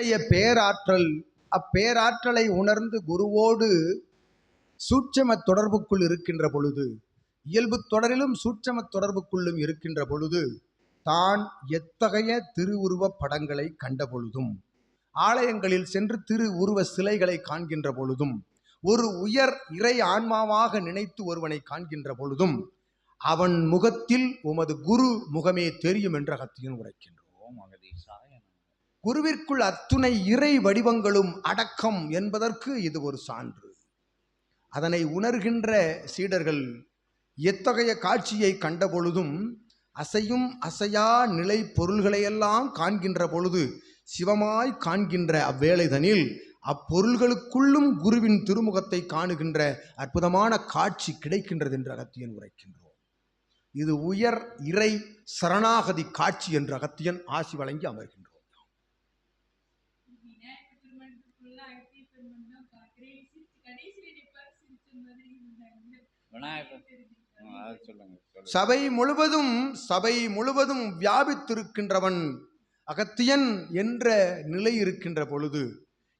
பேராற்றல் அப்பேராற்றலை உணர்ந்து குருவோடு சூட்சம தொடர்புக்குள் இருக்கின்ற பொழுது இயல்பு தொடரிலும் சூட்சம தொடர்புக்குள்ளும் இருக்கின்ற பொழுது தான் எத்தகைய திருவுருவப் படங்களை கண்ட பொழுதும் ஆலயங்களில் சென்று திரு உருவ சிலைகளை காண்கின்ற பொழுதும் ஒரு உயர் இறை ஆன்மாவாக நினைத்து ஒருவனை காண்கின்ற பொழுதும் அவன் முகத்தில் உமது குரு முகமே தெரியும் என்ற கத்தியும் உரைக்கின்றோம். அகதீசாய். குருவிற்குள் அத்துணை இறை வடிவங்களும் அடக்கம் என்பதற்கு இது ஒரு சான்று. அதனை உணர்கின்ற சீடர்கள் எத்தகைய காட்சியை கண்ட பொழுதும் அசையும் அசையா நிலை பொருள்களையெல்லாம் காண்கின்ற பொழுது சிவமாய் காண்கின்ற அவ்வேளைதனில் அப்பொருள்களுக்குள்ளும் குருவின் திருமுகத்தை காணுகின்ற அற்புதமான காட்சி கிடைக்கின்றது என்று அகத்தியன் உரைக்கின்றோம். இது உயர் இறை சரணாகதி காட்சி என்று அகத்தியன் ஆசி வழங்கி அமர்கின்றோம் விநாயகர் திருமணத்துக்குள்ள அகத்திய பெருமன் தான் பார்க்கிறேன். சிரிச்சு கடைசியில நிப்பாரு சிரிச்ச மாதிரி இருந்தாங்க. சபை முழுவதும் சபை முழுவதும் வியாபித்திருக்கின்றவன் அகத்தியன் என்ற நிலை இருக்கின்ற பொழுது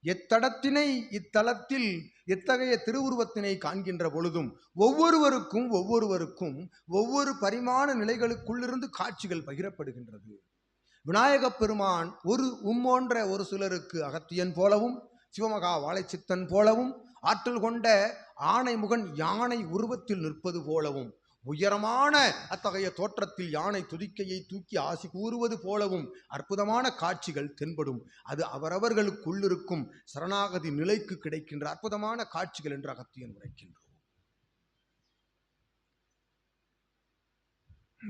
எத்தடத்தினை இத்தலத்தில் எத்தகைய திருவுருவத்தினை காண்கின்ற பொழுதும் ஒவ்வொருவருக்கும் ஒவ்வொருவருக்கும் ஒவ்வொரு பரிமாண நிலைகளுக்குள்ளிருந்து காட்சிகள் பகிரப்படுகின்றது. விநாயகப் பெருமான் ஒரு உம்மோன்ற ஒரு சிலருக்கு அகத்தியன் போலவும் சிவமகா வாழைச்சித்தன் போலவும் ஆற்றல் கொண்ட ஆணைமுகன் யானை உருவத்தில் நிற்பது போலவும் உயரமான அத்தகைய தோற்றத்தில் யானை துதிக்கையை தூக்கி ஆசி கூறுவது போலவும் அற்புதமான காட்சிகள் தென்படும். அது அவரவர்களுக்குள்ளிருக்கும் சரணாகதி நிலைக்கு கிடைக்கின்ற அற்புதமான காட்சிகள் என்று அகத்தியன் உரைக்கின்றோம்